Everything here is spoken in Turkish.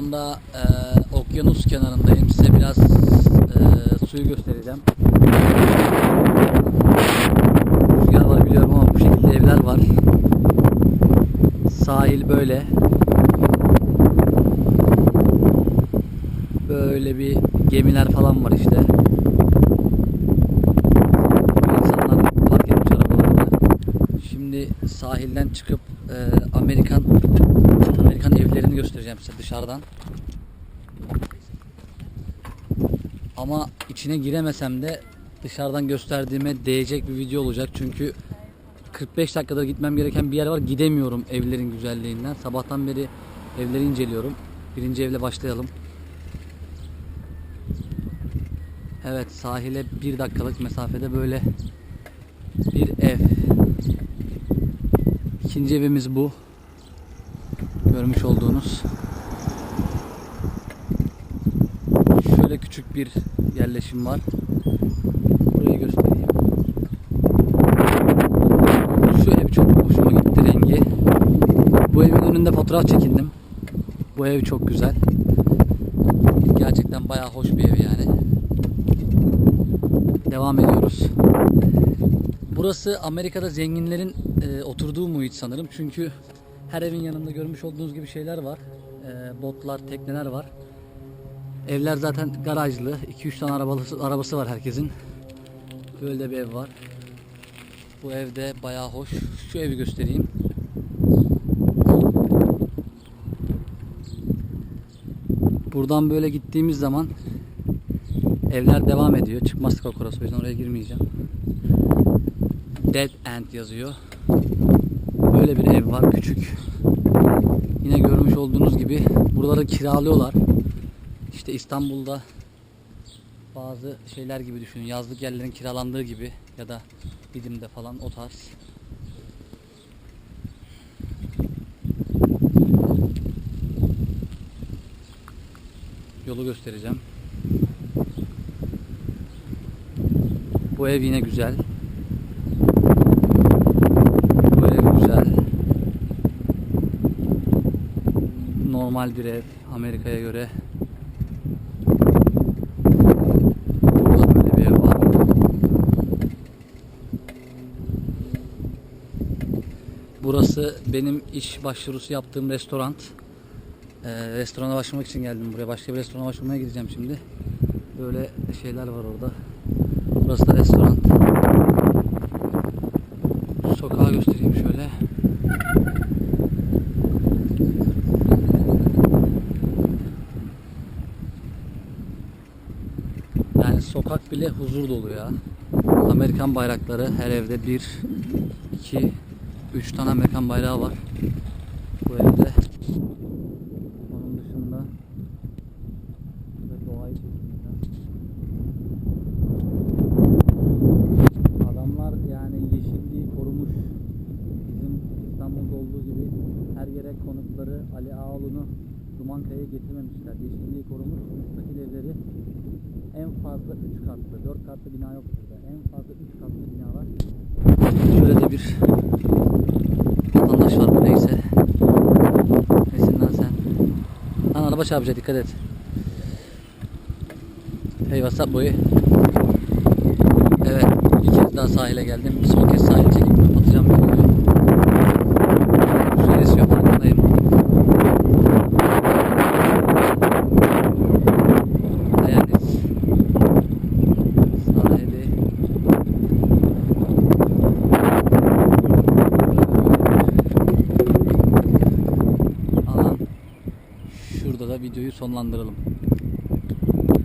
anda e, okyanus kenarındayım. Size biraz e, suyu göstereceğim. Rüzgar var biliyorum ama bu şekilde evler var. Sahil böyle. Böyle bir gemiler falan var işte. İnsanlar park etmiş arabalarını. Şimdi sahilden çıkıp e, Amerikan Amerikan evlerini göstereceğim size dışarıdan. Ama içine giremesem de dışarıdan gösterdiğime değecek bir video olacak. Çünkü 45 dakikada gitmem gereken bir yer var. Gidemiyorum evlerin güzelliğinden. Sabahtan beri evleri inceliyorum. Birinci evle başlayalım. Evet sahile bir dakikalık mesafede böyle bir ev. İkinci evimiz bu. Görmüş olduğunuz. Şöyle küçük bir yerleşim var. Burayı göstereyim. Şu ev çok hoşuma gitti rengi. Bu evin önünde fotoğraf çekindim. Bu ev çok güzel. Gerçekten bayağı hoş bir ev yani. Devam ediyoruz. Burası Amerika'da zenginlerin e, oturduğu muhit sanırım. Çünkü her evin yanında görmüş olduğunuz gibi şeyler var. E, botlar, tekneler var. Evler zaten garajlı. 2-3 tane arabası, arabası var herkesin. Böyle bir ev var. Bu evde bayağı hoş. Şu evi göstereyim. Buradan böyle gittiğimiz zaman evler devam ediyor. Çıkmaz sokak orası o yüzden oraya girmeyeceğim. Dead End yazıyor. Böyle bir ev var küçük. Yine görmüş olduğunuz gibi buraları kiralıyorlar. İşte İstanbul'da bazı şeyler gibi düşünün. Yazlık yerlerin kiralandığı gibi ya da Didim'de falan o tarz. Yolu göstereceğim. Bu ev yine güzel. Bu ev güzel. Normal bir ev Amerika'ya göre. Burası benim iş başvurusu yaptığım restoran. Ee, restorana başlamak için geldim buraya. Başka bir restorana başvurmaya gideceğim şimdi. Böyle şeyler var orada. Burası da restoran. Sokağı göstereyim şöyle. Yani sokak bile huzur dolu ya. Amerikan bayrakları her evde bir, iki, üç tane Amerikan bayrağı var. Bu evde. Dumankaya'ya getirmemişler. Yeşilliği korumuş. Müstakil evleri en fazla 3 katlı. 4 katlı bina yok burada. En fazla 3 katlı binalar. Şöyle de bir vatandaş var bu neyse. Nesin sen? Lan araba çarpacak dikkat et. Hey WhatsApp boyu. Evet bir kez daha sahile geldim. Son kez sahil çekip videoyu sonlandıralım.